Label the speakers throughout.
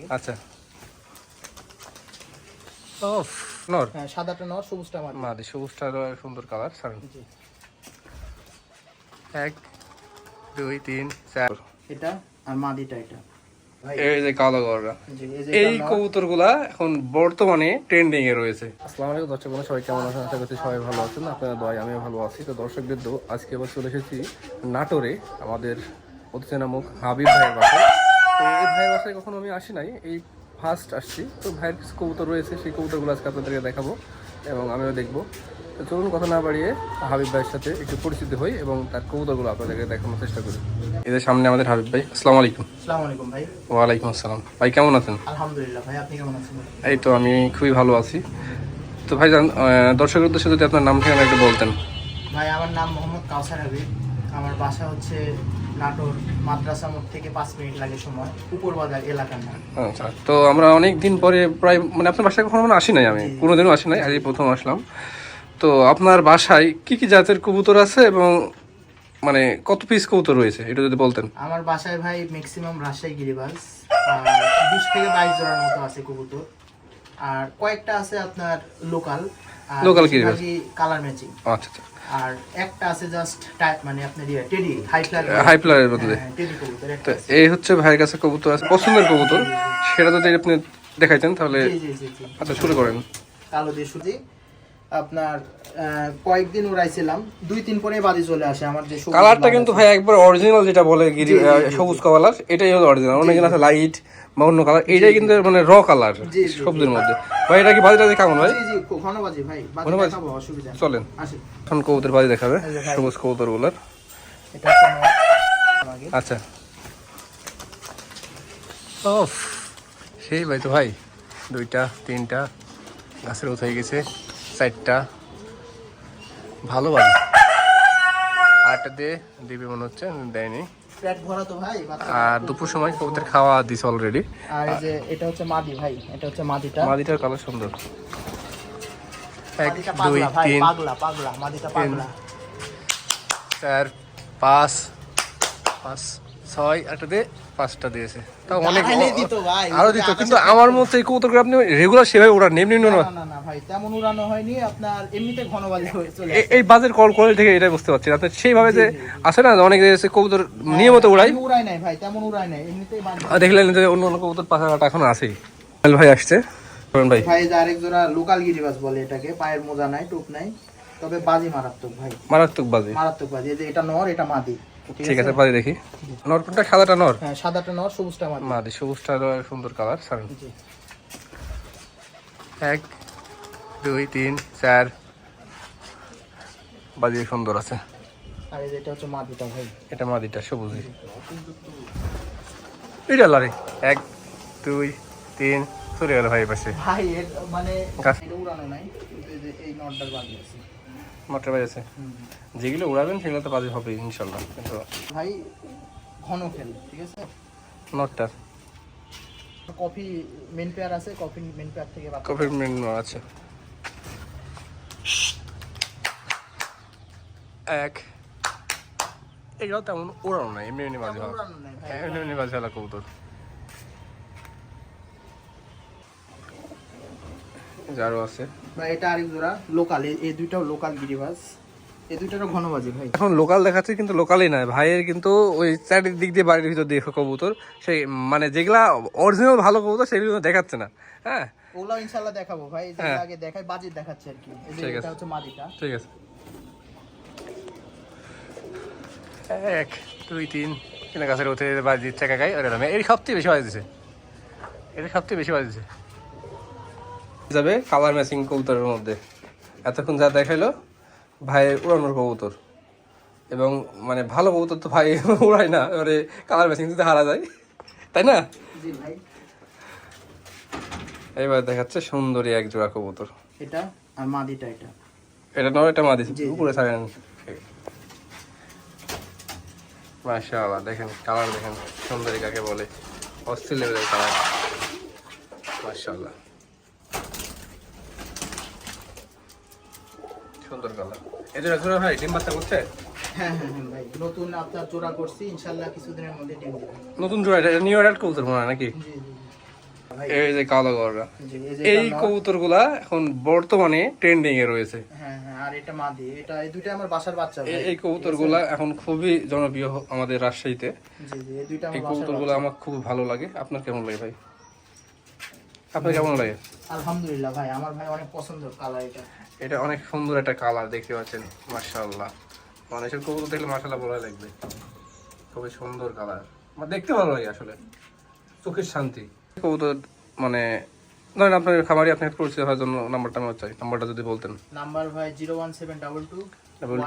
Speaker 1: আগে
Speaker 2: আচ্ছা। ও নর।
Speaker 1: হ্যাঁ সাদাটা নর সবুজটা মাদি
Speaker 2: মাদি সবুজটা সুন্দর কালার সারেন
Speaker 1: জি।
Speaker 2: এক দুই তিন চার।
Speaker 1: এটা আর মাদিটা এটা।
Speaker 2: এই যে কালো
Speaker 1: এই।
Speaker 2: কবুতরগুলা এখন বর্তমানে ট্রেন্ডিং এ রয়েছে। আসসালামু আলাইকুম দর্শক বন্ধু সবাই কেমন আছেন? আশা করছি সবাই ভালো আছেন। আপনারা দোয়াই আমিও ভালো আছি। তো দর্শকদের তো আজকে আবার চলে এসেছি নাটোরে আমাদের অতিথি নামক হাবিব ভাইয়ের বাসায়। তো এই ভাইয়ের বাসায় কখনো আমি আসি নাই এই ফার্স্ট আসছি। তো ভাইয়ের কিছু কবুতর রয়েছে সেই কবুতরগুলো আজকে আপনাদেরকে দেখাবো এবং আমিও দেখব। তো চলুন কথা না বাড়িয়ে হাবিব ভাইয়ের সাথে একটু পরিচিত হই এবং তার কবুতরগুলো আপনাদেরকে দেখানোর চেষ্টা করি। এদের সামনে আমাদের হাবিব ভাই আসসালামু আলাইকুম।
Speaker 1: আসসালামু আলাইকুম ভাই।
Speaker 2: ওয়ালাইকুম আসসালাম। ভাই কেমন আছেন?
Speaker 1: আলহামদুলিল্লাহ ভাই আপনি কেমন আছেন?
Speaker 2: এই তো আমি খুবই ভালো আছি। তো আহ, দর্শকের উদ্দেশ্যে যদি আপনার নাম ঠিকানা একটু বলতেন।
Speaker 1: ভাই আমার নাম মোহাম্মদ কাউসার হাবিব। আমার বাসা হচ্ছে নাটোর মাদ্রাসা মোড় থেকে পাঁচ মিনিট লাগে সময় উপর বাজার এলাকার নাম
Speaker 2: আচ্ছা তো আমরা অনেক দিন পরে প্রায় মানে আপনার বাসায় কখনো মানে আসি নাই আমি? কোনোদিনও আসি নাই আজই প্রথম আসলাম। তো আপনার বাসায় কি কি জাতের কবুতর আছে এবং মানে কত পিস কবুতর রয়েছে এটা যদি বলতেন?
Speaker 1: আমার বাসায় ভাই ম্যাক্সিমাম রাজশাহী গিরিবাজ আর বিশ থেকে বাইশ জোড়ার মতো আছে কবুতর। আর কয়েকটা আছে আপনার লোকাল
Speaker 2: Local গিরিবাজ।
Speaker 1: কালার ম্যাচিং
Speaker 2: আচ্ছা আচ্ছা।
Speaker 1: আর একটা আছে জাস্ট টাইপ মানে আপনার ইয়ে টেডি হাই ফ্লার
Speaker 2: হাই বদলে।
Speaker 1: টেডি কবুতর
Speaker 2: তো এই হচ্ছে ভাইয়ের কাছে কবুতর আছে পছন্দের কবুতর। সেটা যদি আপনি দেখাইতেন তাহলে আচ্ছা শুরু করেন।
Speaker 1: কালো দিয়ে সুজি আপনার কয়েকদিন উড়াইছিলাম দুই তিন পরে বাদি চলে আসে আমার যে
Speaker 2: কালারটা কিন্তু ভাই একবার অরিজিনাল যেটা বলে গিরি সবুজ কালার এটাই হলো অরিজিনাল অনেক আছে লাইট বা অন্য কালার এইটাই কিন্তু মানে র কালার সবজির মধ্যে। ভাই এটা কি বাজিটা কেমন ভাই?
Speaker 1: জি জি ঘন বাজি ভাই বাজি অসুবিধা
Speaker 2: চলেন। এখন কবুতর বাজি দেখাবে
Speaker 1: ভাই।
Speaker 2: সবুজ
Speaker 1: কবুতরগুলার
Speaker 2: আচ্ছা। ও সেই ভাই তো ভাই দুইটা তিনটা গাছের উঠে গেছে। চারটা ভালো বাজি আরেকটা দিয়ে দিবি মনে হচ্ছে দেয়নি। আর দুপুর সময় কবুতর খাওয়া দিছে অলরেডি
Speaker 1: আর এই যে এটা হচ্ছে মাদি ভাই এটা হচ্ছে মাদিটা।
Speaker 2: মাদিটার কালার সুন্দর। এক দুই তিন
Speaker 1: পাগলা পাগলা মাদিটা পাগলা।
Speaker 2: চার পাঁচ পাঁচ। ছয় একটা দিয়ে পাঁচটা দিয়েছে। তাও অনেক
Speaker 1: আরও দিত
Speaker 2: কিন্তু আমার মতে এই কবুতরগুলো আপনি রেগুলার সেভাবে ওরা এমনি এমনি
Speaker 1: না
Speaker 2: না
Speaker 1: ভাই তেমন উড়ানো হয়নি আপনার এমনিতে ঘন বাজি হয়ে চলে
Speaker 2: এই বাজের কল কোয়ালিটি থেকে এটাই বুঝতে পারছি আপনি সেইভাবে যে আছে না অনেক এসে কবুতর নিয়মিত উড়াই
Speaker 1: উড়াই নাই ভাই তেমন উড়াই নাই এমনিতেই বাজি।
Speaker 2: দেখলেন যে অন্য অন্য কবুতর পাখাটা এখন আছেই ভাই আসছে। ভাই।
Speaker 1: ভাই যে আরেক জোড়া লোকাল গিরিবাজ বলে এটাকে পায়ের মোজা নাই টুপ নাই তবে বাজি মারাত্মক ভাই।
Speaker 2: মারাত্মক বাজে।
Speaker 1: মারাত্মক বাজি এই যে এটা নর এটা মাদি।
Speaker 2: ঠিক আছে বাজে দেখি। নর কোনটা? সাদাটা নর?
Speaker 1: হ্যাঁ সাদাটা নর সবুজটা মাদি
Speaker 2: মাদি সবুজটা সুন্দর কালার সারেন
Speaker 1: জি।
Speaker 2: এক দুই তিন চার। বাজিয়ে সুন্দর আছে।
Speaker 1: আর এটা হচ্ছে মাদিটা ভাই।
Speaker 2: এটা মাদিটা সবুজ এটা লারে। এক দুই তিন চলে গেল ভাই পাশে।
Speaker 1: ভাই মানে উড়ানো নাই এই নটটার বাজি আছে।
Speaker 2: মাত্র বাজেছে যেগুলো উড়াবেন সেগুলো তো বাজে হবে ইনশাল্লাহ। কিন্তু
Speaker 1: ভাই ঘন খেল ঠিক আছে?
Speaker 2: নটটার
Speaker 1: কফি মেন পেয়ার আছে কফি মেন পেয়ার থেকে
Speaker 2: কফির মেনু আছে। এক। এগুলো তেমন উড়ানো না এমনি এমনি বাজে
Speaker 1: নাই ভাই।
Speaker 2: এমনি এমনি বাজে কবুতর। আছে।
Speaker 1: ভাই এটা আরেক জোড়া লোকাল। এই দুইটাও লোকাল গিরিবাজ এই দুইটারও ঘন বাজি ভাই।
Speaker 2: এখন লোকাল দেখাচ্ছে কিন্তু লোকালই নয়। ভাইয়ের কিন্তু ওই দিয়ে বাড়ির ভিতর দিয়ে কবুতর। সেই মানে যেগুলা অরিজিনাল ভালো কবুতর সেগুলো দেখাচ্ছে না। হ্যাঁ?
Speaker 1: ওগুলো ইনশাল্লাহ দেখাবো ভাই। যে
Speaker 2: হ্যাঁ।
Speaker 1: আগে দেখাই বাজি দেখাচ্ছে আর কি।
Speaker 2: ঠিক
Speaker 1: এটা
Speaker 2: আছে।
Speaker 1: হচ্ছে মাদিটা।
Speaker 2: ঠিক আছে। এক দুই তিন। কিনা গাছের উঠে বাজি দিচ্ছে কাকাই ওরে এই সবথেকে বেশি বাজি দিছে। এটা সবথেকে বেশি বাজি দিছে। যাবে কালার ম্যাচিং কবুতরের মধ্যে। এতক্ষণ যা দেখাইলো ভাইয়ের উড়ানোর কবুতর। এবং মানে ভালো কবুতর তো ভাই উড়ায় না এবারে কালার ম্যাচিং যদি হারা যায় তাই না? এবার দেখাচ্ছে সুন্দরী এক জোড়া কবুতর।
Speaker 1: এটা আর মাদিটা এটা।
Speaker 2: এটা নয় এটা মাদি। উপরে ছাড়েন। মাশাআল্লাহ দেখেন কালার দেখেন। সুন্দরী কাকে বলে? অস্থির লেভেলের কালার মাশাআল্লাহ। সুন্দর কালার। এই জোড়া জোড়া ভাই ডিম বাচ্চা করছে?
Speaker 1: হ্যাঁ হ্যাঁ হ্যাঁ ভাই। নতুন আপনার জোড়া করছি ইনশাল্লাহ কিছুদিনের মধ্যে ডিম দেবে।
Speaker 2: নতুন জোড়া এটা নিউ অ্যাডাল্ট কবুতর মনে নাকি? এই যে কালো গররা
Speaker 1: এই
Speaker 2: কবুতরগুলা এখন বর্তমানে ট্রেন্ডিং এ রয়েছে।
Speaker 1: হ্যাঁ হ্যাঁ আর এটা মাদি। এটা এই দুইটা আমার বাসার বাচ্চা
Speaker 2: এই- কবুতরগুলা এখন খুবই জনপ্রিয় আমাদের রাজশাহীতে।
Speaker 1: জি জি এই দুইটা আমার
Speaker 2: কবুতরগুলো আমার খুব ভালো লাগে। আপনার কেমন লাগে ভাই? আপনার কেমন লাগে?
Speaker 1: আলহামদুলিল্লাহ ভাই। আমার ভাই অনেক পছন্দ কালার এটা।
Speaker 2: এটা অনেক সুন্দর একটা কালার দেখতে পাচ্ছেন মার্শাল্লাহ মানুষের কবুতর দেখলে মার্শাল্লাহ বলা লাগবে। খুবই সুন্দর কালার আমার দেখতে ভালো লাগে আসলে। চোখের শান্তি। কবুতর মানে ধরেন আপনার খামারি আপনি পরিচিত হওয়ার জন্য নাম্বারটা আমার চাই। নাম্বারটা যদি বলতেন।
Speaker 1: নাম্বার ভাই zero one seven double two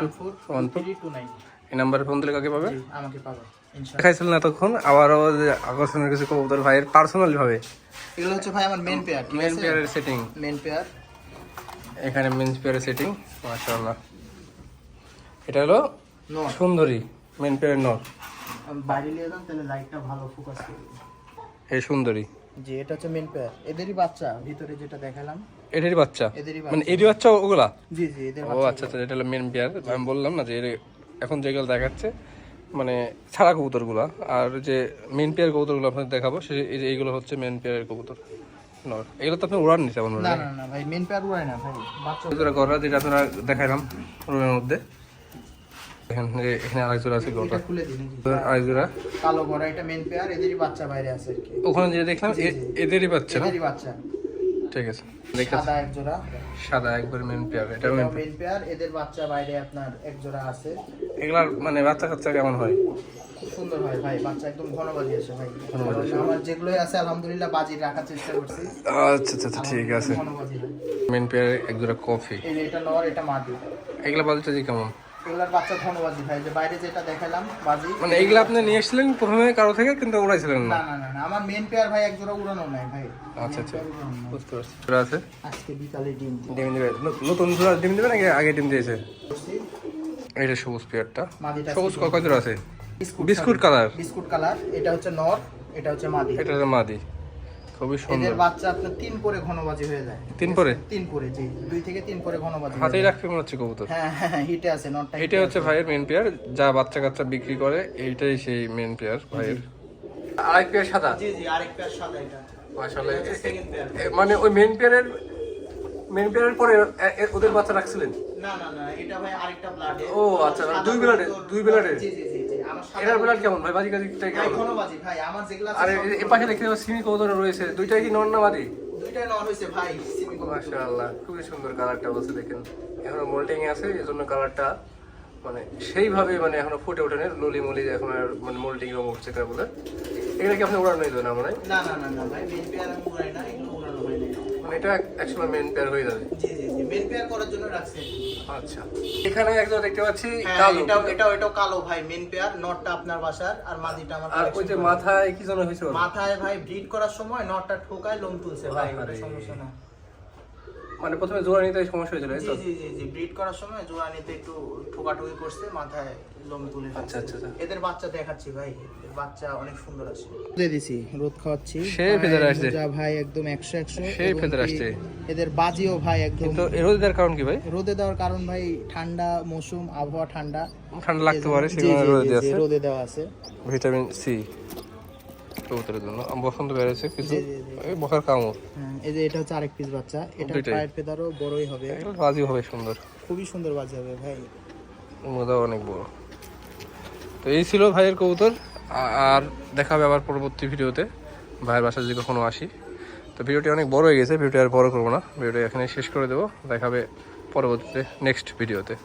Speaker 2: two,
Speaker 1: four
Speaker 2: one
Speaker 1: three two nine
Speaker 2: এই নাম্বারে ফোন দিলে কাকে পাবে?
Speaker 1: আমাকে পাবে
Speaker 2: দেখাইছিলেন এতক্ষণ আবারও আকর্ষণের কিছু কবুতর ভাইয়ের পার্সোনালি ভাবে।
Speaker 1: এগুলো হচ্ছে ভাই আমার মেন পেয়ার
Speaker 2: মেন পেয়ারের সেটিং
Speaker 1: মেন পেয়ার
Speaker 2: এখানে মেন পেয়ারের সেটিং মাশাআল্লাহ। এটা হলো সুন্দরী মেন পেয়ারের নট
Speaker 1: বাইরে নিয়ে যান তাহলে লাইটটা ভালো ফোকাস করবে।
Speaker 2: এই সুন্দরী।
Speaker 1: এটা হচ্ছে মেন পেয়ার এদেরই বাচ্চা ভিতরে যেটা দেখালাম।
Speaker 2: এটারই বাচ্চা? মানে এরই বাচ্চা ওগুলা?
Speaker 1: জি জি এদের
Speaker 2: ও আচ্ছা আচ্ছা এটা হলো মেন পেয়ার আমি বললাম না যে এর- এখন যেগুলো দেখাচ্ছে মানে ছাড়া কবুতরগুলা। আর যে মেন পেয়ার কবুতরগুলো আপনাদের দেখাবো সে এইগুলো হচ্ছে মেন পেয়ারের কবুতর। এগুলো তো আপনি উড়ান তেমন
Speaker 1: না না না ভাই মেন পেয়ার উড়ায় না ভাই। বাচ্চা
Speaker 2: যেটা আপনারা দেখাইলাম রুমের মধ্যে। এখানে এখানে আড়াই জোড়া আছে
Speaker 1: জি।
Speaker 2: আড়াই জোড়া
Speaker 1: কালো গড়া এটা মেন পেয়ার এদেরই বাচ্চা বাইরে আছে
Speaker 2: ওখানে যে দেখলাম এদেরই বাচ্চা না?
Speaker 1: এদেরই বাচ্চা।
Speaker 2: ঠিক আছে দেখে
Speaker 1: এক জোড়া
Speaker 2: সাদা একবার মেন পেয়ার এটা মেন
Speaker 1: পেয়ার এদের বাচ্চা বাইরে আপনার এক জোড়া আছে।
Speaker 2: এগুলার মানে বাচ্চা কাচ্চা কেমন হয়?
Speaker 1: খুব সুন্দর হয় ভাই বাচ্চা একদম ঘন বাজি আছে ভাই। আমার যেগুলোই আছে আলহামদুলিল্লাহ বাজি রাখার চেষ্টা করছি।
Speaker 2: আচ্ছা আচ্ছা আচ্ছা ঠিক আছে। মেন পেয়ার এক জোড়া কফি।
Speaker 1: এটা নর এটা মাদি।
Speaker 2: এগুলা বাজিটা যে কেমন?
Speaker 1: এগুলার বাচ্চা ভাই যে বাইরে যেটা দেখালাম বাজি।
Speaker 2: মানে এইগুলা আপনি নিয়ে এসেছিলেন প্রথমে কারও থেকে কিন্তু উড়াইছিলেন না?
Speaker 1: না না না না আমার মেন পেয়ার ভাই এক জোড়া উড়ানো নাই ভাই।
Speaker 2: আচ্ছা আচ্ছা। বুঝতে পারছি। জোড়া আছে?
Speaker 1: আজকে বিকালে ডিম
Speaker 2: ডিম দিবে। নতুন জোড়া ডিম দিবে নাকি আগে ডিম দিয়েছে? এইটা সবুজ পেয়ারটা। সবুজ ক- কয় জোড়া আছে?
Speaker 1: Biscuit
Speaker 2: biscuit colour
Speaker 1: biscuit colour এটা হচ্ছে নর এটা হচ্ছে মাদি।
Speaker 2: এটা হচ্ছে মাদি। খুবই সুন্দর।
Speaker 1: এদের বাচ্চা আপনার তিন পরে ঘনবাজি হয়ে যায়।
Speaker 2: তিন পরে?
Speaker 1: তিন পরে জি। দুই থেকে তিন পরে ঘনবাজি
Speaker 2: হাতেই। রাখতে মনে হচ্ছে কবুতর।
Speaker 1: হ্যাঁ হ্যাঁ হ্যাঁ, হিটে আছে নটটা
Speaker 2: এটা হচ্ছে ভাইয়ের মেন পেয়ার যা বাচ্চা কাচ্চা বিক্রি করে এইটাই সেই মেন পেয়ার ভাইয়ের। আরেক পেয়ার সাদা?
Speaker 1: জি জি আরেক পেয়ার সাদা এটা।
Speaker 2: মাশাআল্লাহ। মানে ওই মেন পেয়ারের মেন পেয়ারের পরে ওদের বাচ্চা রাখছিলেন?
Speaker 1: না না না এটা ভাই আরেকটা ব্লাডে
Speaker 2: ও, আচ্ছা, দুই blood-এর, দুই blood-এর?
Speaker 1: জি জি জি।
Speaker 2: এটার ব্লাড কেমন ভাই? বাজি কাজি
Speaker 1: ঘনবাজি ভাই আমার যেগুলো আছে
Speaker 2: আরে
Speaker 1: সব
Speaker 2: এ- এ পাশে দেখতে পাচ্ছি সিমি কবুতর রয়েছে। দুইটাই কি নর না বাজি?
Speaker 1: দুইটাই নর হয়েছে ভাই সিমি কবুতর।
Speaker 2: মাশাআল্লাহ খুবই সুন্দর কালারটা বলছে দেখেন। এখনও মোল্টিং আছে এই জন্য কালারটা মানে সেইভাবে মানে এখনও ফুটে ওঠেনি। লুলি মুলি এখন আর মানে মোল্টিং রং উঠছে তা এগুলা কি আপনি উড়ানোই দেবেন না
Speaker 1: না না না না ভাই মেন পেয়ার আমি উড়াই না এগুলো উড়ানো হয় না
Speaker 2: মানে এটা একসময় মেন পেয়ার হয়ে যাবে।
Speaker 1: জি জি জি মেন পেয়ার করার জন্য রাখছি।
Speaker 2: আচ্ছা। এখানে একজন দেখতে পাচ্ছি
Speaker 1: হ্যাঁ,
Speaker 2: কালো।
Speaker 1: এটাও এটাও এটাও কালো ভাই মেন পেয়ার নটটা আপনার বাসার আর মাদিটা আমার
Speaker 2: আর ওই যে মাথায় কি হয়েছে
Speaker 1: মাথায় ভাই ব্রিড করার সময় নটটা ঠোকায় লোম তুলছে ভাই সমস্যা না
Speaker 2: মানে প্রথমে জোড়া নিতে সমস্যা হয়েছিল এই
Speaker 1: জি জি জি জি ব্রিড করার সময় জোড়া নিতে একটু ঠোকাঠুকি করছে মাথায় লোম তুলে
Speaker 2: আচ্ছা আচ্ছা আচ্ছা।
Speaker 1: এদের বাচ্চা দেখাচ্ছি ভাই বাচ্চা অনেক সুন্দর আছে। দিয়ে দিছি রোদ খাওয়াচ্ছি।
Speaker 2: সে ফেদার আসছে।
Speaker 1: যা ভাই একদম 100 100
Speaker 2: সেই
Speaker 1: এবং
Speaker 2: ফেদার আসছে।
Speaker 1: এদের বাজিও ভাই একদম
Speaker 2: কিন্তু এরোদ দেওয়ার কারণ কি ভাই?
Speaker 1: রোদে দেওয়ার কারণ ভাই ঠান্ডা মৌসুম আবহাওয়া ঠান্ডা।
Speaker 2: ঠান্ডা লাগতে পারে রোদ আছে।
Speaker 1: রোদে দেওয়া আছে।
Speaker 2: Vitamin C. কবুতরের জন্য। বসন্ত বেড়েছে কিছু। এই বসার কামও
Speaker 1: হ্যাঁ, এই যে এটা হচ্ছে আরেক পিস বাচ্চা। এটা পায়ের ফেদারও বড়ই হবে।
Speaker 2: বাজি হবে সুন্দর।
Speaker 1: খুবই সুন্দর বাজি হবে ভাই।
Speaker 2: মজাও অনেক বড়। তো এই ছিল ভাইয়ের কবুতর। আর দেখাবে আবার পরবর্তী ভিডিওতে। ভাইয়ের বাসায় যদি কখনো আসি। তো ভিডিওটি অনেক বড় হয়ে গেছে। ভিডিওটি আর বড় করব না। ভিডিওটি এখানে শেষ করে দেবো। দেখাবে পরবর্তীতে নেক্সট ভিডিওতে।